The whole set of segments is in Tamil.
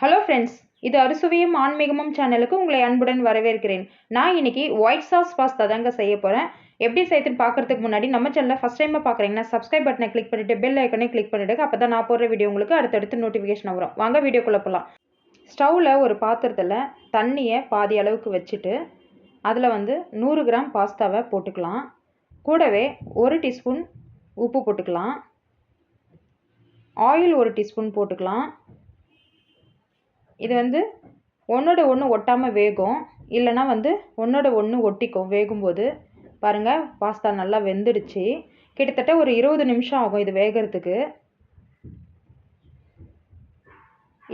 ஹலோ ஃப்ரெண்ட்ஸ் இது அறுசுவையும் ஆன்மீகமும் சேனலுக்கு உங்களை அன்புடன் வரவேற்கிறேன். நான் இன்னைக்கு ஒயிட் சாஸ் பாஸ்தா தாங்க செய்ய போகிறேன் எப்படி செய்யுதுன்னு பார்க்குறதுக்கு முன்னாடி நம்ம சேனலில் ஃபஸ்ட் டைமாக பார்க்குறீங்கன்னா சப்ஸ்கிரைப் பட்டனை கிளிக் பண்ணிவிட்டு பெல் ஐக்கனே கிளிக் பண்ணிவிடுங்க அப்போ தான் நான் போடுற வீடியோ உங்களுக்கு அடுத்தடுத்து நோட்டிஃபிகேஷன் வரும். வாங்க வீடியோக்குள்ளே போகலாம் ஸ்டவ்வில் ஒரு பாத்திரத்தில் தண்ணியை பாதி அளவுக்கு வச்சுட்டு அதில் வந்து நூறு கிராம் பாஸ்தாவை போட்டுக்கலாம். கூடவே ஒரு டீஸ்பூன் உப்பு போட்டுக்கலாம். ஆயில் ஒரு டீஸ்பூன் போட்டுக்கலாம். இது வந்து ஒன்றோட ஒன்று ஒட்டாமல் வேகும். இல்லைனா வந்து ஒன்றோட ஒன்று ஒட்டிக்கும். வேகும்போது பாருங்கள் பாஸ்தா நல்லா வெந்துடுச்சு. கிட்டத்தட்ட ஒரு இருபது நிமிஷம் ஆகும் இது வேகிறதுக்கு.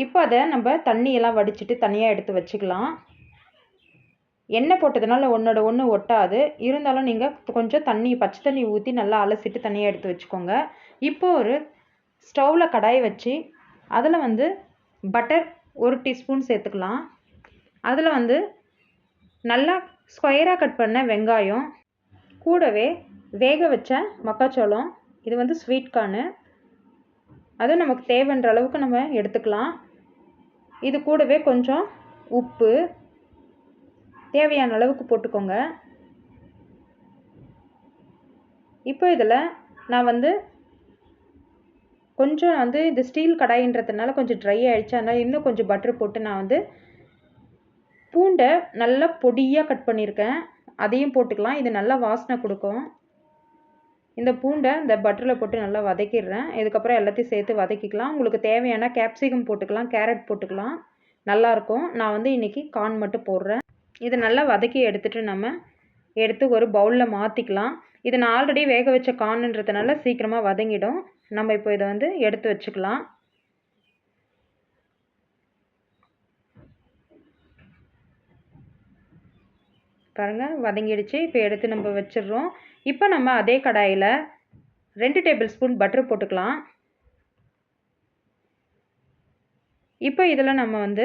இப்போ அதை நம்ம தண்ணியெல்லாம் வடிச்சிட்டு தனியாக எடுத்து வச்சுக்கலாம். எண்ணெய் போட்டதுனால ஒன்றோட ஒன்று ஒட்டாது. இருந்தாலும் நீங்கள் கொஞ்சம் தண்ணி பச்சை தண்ணி ஊற்றி நல்லா அலசிட்டு தனியாக எடுத்து வச்சுக்கோங்க. இப்போ ஒரு ஸ்டவ்வில் கடாயை வச்சு அதில் வந்து பட்டர் ஒரு டீஸ்பூன் சேர்த்துக்கலாம். அதில் வந்து நல்லா ஸ்கொயராக கட் பண்ண வெங்காயம் கூடவே வேக வச்ச மக்காச்சோளம் இது வந்து ஸ்வீட் கார்னு. அதுவும் நமக்கு தேவைன்ற அளவுக்கு நம்ம எடுத்துக்கலாம். இது கூடவே கொஞ்சம் உப்பு தேவையான அளவுக்கு போட்டுக்கோங்க. இப்போ இதில் நான் வந்து கொஞ்சம் வந்து இது ஸ்டீல் கடாயின்றதுனால கொஞ்சம் ட்ரை ஆகிடுச்சு அதனால் இன்னும் கொஞ்சம் பட்டர் போட்டு நான் வந்து பூண்டை நல்லா பொடியாக கட் பண்ணியிருக்கேன். அதையும் போட்டுக்கலாம். இது நல்லா வாசனை கொடுக்கும். இந்த பூண்டை இந்த பட்டரில் போட்டு நல்லா வதக்கிடுறேன். இதுக்கப்புறம் எல்லாத்தையும் சேர்த்து வதக்கிக்கலாம். உங்களுக்கு தேவையான கேப்சிகம் போட்டுக்கலாம். கேரட் போட்டுக்கலாம். நல்லாயிருக்கும் நான் வந்து இன்றைக்கி கார்ன் மட்டும் போடுறேன். இதை நல்லா வதக்கி எடுத்துகிட்டு நம்ம எடுத்து ஒரு பவுலில் மாற்றிக்கலாம் இது நான் ஆல்ரெடி வேக வச்ச கார்னுன்றதுனால சீக்கிரமாக வதங்கிடும். நம்ம இப்போ இதை வந்து எடுத்து வச்சுக்கலாம். பாருங்கள் வதங்கிடுச்சு. இப்போ எடுத்து நம்ம வச்சிடுறோம். இப்போ நம்ம அதே கடாயில் ரெண்டு டேபிள் ஸ்பூன் பட்டர் போட்டுக்கலாம். இப்போ இதில் நம்ம வந்து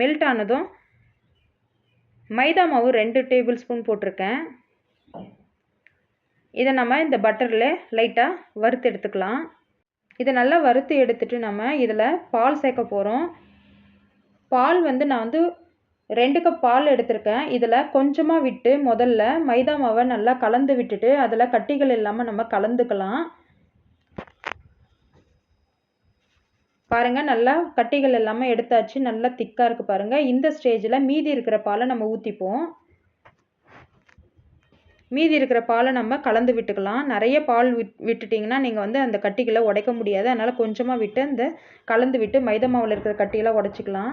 மெல்ட் ஆனதும் மைதா மாவு ரெண்டு டேபிள் ஸ்பூன் போட்டிருக்கேன். இதை நம்ம இந்த பட்டரில் லைட்டாக வறுத்து எடுத்துக்கலாம். இதை நல்லா வறுத்து எடுத்துட்டு நம்ம இதில் பால் சேர்க்க போகிறோம். பால் வந்து நான் வந்து ரெண்டு கப் பால் எடுத்திருக்கேன். இதில் கொஞ்சமாக விட்டு முதல்ல மைதா மாவை நல்லா கலந்து விட்டுட்டு அதில் கட்டிகள் இல்லாமல் நம்ம கலந்துக்கலாம். பாருங்கள் நல்லா கட்டிகள் இல்லாமல் எடுத்தாச்சு. நல்லா திக்காக இருக்குது பாருங்கள் இந்த ஸ்டேஜில் மீதி இருக்கிற பாலை நம்ம ஊற்றிப்போம். மீதி இருக்கிற பாலை நம்ம கலந்து விட்டுக்கலாம். நிறைய பால் விட் விட்டுட்டிங்கன்னா நீங்கள் வந்து அந்த கட்டிகளை உடைக்க முடியாது. அதனால் கொஞ்சமாக விட்டு அந்த கலந்து விட்டு மைதா மாவில் இருக்கிற கட்டியெல்லாம் உடச்சிக்கலாம்.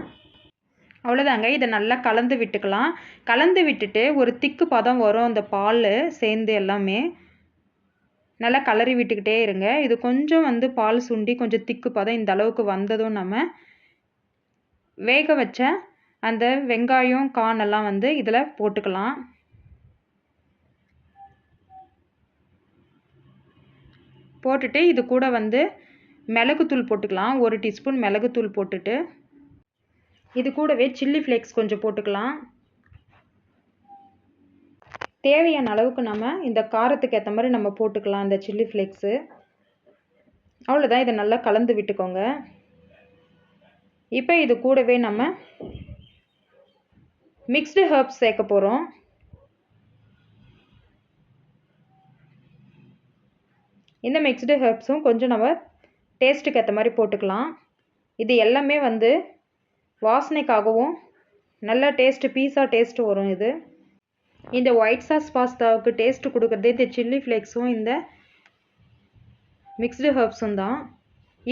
அவ்வளோதாங்க. இதை நல்லா கலந்து விட்டுக்கலாம். கலந்து விட்டுட்டு ஒரு திக்கு பதம் வரும் அந்த பால் சேர்ந்து எல்லாமே. நல்லா கலரி விட்டுக்கிட்டே இருங்க. இது கொஞ்சம் வந்து பால் சுண்டி கொஞ்சம் திக்கு பதம் இந்த அளவுக்கு வந்ததும் நம்ம வேக வச்ச அந்த வெங்காயம் கான் எல்லாம் வந்து இதில் போட்டுக்கலாம். போட்டுட்டு இது கூட வந்து மிளகுத்தூள் போட்டுக்கலாம். ஒரு டீஸ்பூன் மிளகுத்தூள் போட்டுட்டு இது கூடவே சில்லி ஃப்ளேக்ஸ் கொஞ்சம் போட்டுக்கலாம். தேவையான அளவுக்கு நம்ம இந்த காரத்துக்கு ஏற்ற மாதிரி நம்ம போட்டுக்கலாம் இந்த சில்லி ஃப்ளேக்ஸு. அவ்வளோதான் இதை நல்லா கலந்து விட்டுக்கோங்க. இப்போ இது கூடவே நம்ம மிக்ஸ்டு ஹர்ப்ஸ் சேர்க்க போகிறோம் இந்த மிக்ஸ்டு ஹெர்ப்ஸும் கொஞ்சம் நம்ம டேஸ்ட்டுக்கு ஏற்ற மாதிரி போட்டுக்கலாம். இது எல்லாமே வந்து வாசனைக்காகவும் நல்ல டேஸ்ட்டு பீஸாக டேஸ்ட்டு வரும் இது. இந்த ஒயிட் சாஸ் பாஸ்தாவுக்கு டேஸ்ட்டு கொடுக்குறதே இந்த சில்லி ஃப்ளேக்ஸும் இந்த மிக்ஸ்டு ஹெர்ப்ஸும் தான்.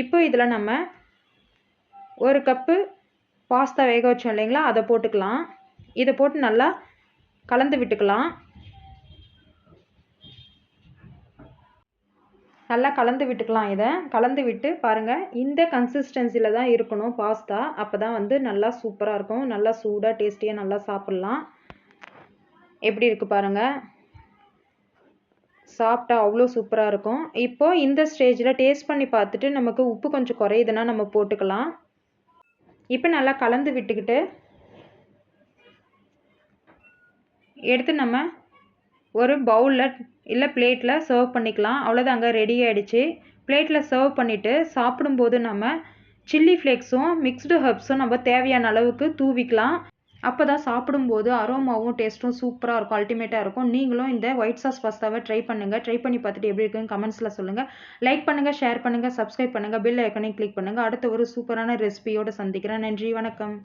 இப்போ இதில் நம்ம ஒரு கப்பு பாஸ்தா வேக வச்சோம் இல்லைங்களா? அதை போட்டுக்கலாம். இதை போட்டு நல்லா கலந்து விட்டுக்கலாம். நல்லா கலந்து விட்டுக்கலாம் இதை. கலந்து விட்டு பாருங்கள் இந்த கன்சிஸ்டன்சியில் தான் இருக்கணும் பாஸ்தா அப்போ தான் வந்து நல்லா சூப்பராக இருக்கும். நல்லா சூடாக டேஸ்டியாக நல்லா சாப்பிட்லாம். எப்படி இருக்குது பாருங்கள் சாப்பிட்டா அவ்வளோ சூப்பராக இருக்கும். இப்போது இந்த ஸ்டேஜில் டேஸ்ட் பண்ணி பார்த்துட்டு நமக்கு உப்பு கொஞ்சம் குறையுதுன்னா நம்ம போட்டுக்கலாம். இப்போ நல்லா கலந்து விட்டுக்கிட்டு எடுத்து நம்ம ஒரு பவுலில் இல்லை பிளேட்டில் சர்வ் பண்ணிக்கலாம். அவ்வளோதாங்க ரெடி ஆகிடுச்சு பிளேட்டில் சர்வ் பண்ணிவிட்டு சாப்பிடும்போது நம்ம சில்லி ஃப்ளேக்ஸும் மிக்ஸ்டு ஹர்ப்ஸும் நம்ம தேவையான அளவுக்கு தூவிக்கலாம். அப்போ தான் சாப்பிடும்போது அரோமாவும் டேஸ்ட்டும் சூப்பராக இருக்கும் அல்டிமேட்டாக இருக்கும். நீங்களும் இந்த ஒயிட் சாஸ் பாஸ்தாவை ட்ரை பண்ணுங்கள் ட்ரை பண்ணி பார்த்துட்டு எப்படி இருக்குன்னு கமெண்ட்ஸில் சொல்லுங்கள் லைக் பண்ணுங்கள் ஷேர் பண்ணுங்கள் சப்ஸ்கிரைப் பண்ணுங்கள் பெல் ஐக்கனையும் கிளிக் பண்ணுங்கள் அடுத்த ஒரு சூப்பரான ரெசிபியோடு சந்திக்கிறேன். நன்றி வணக்கம்.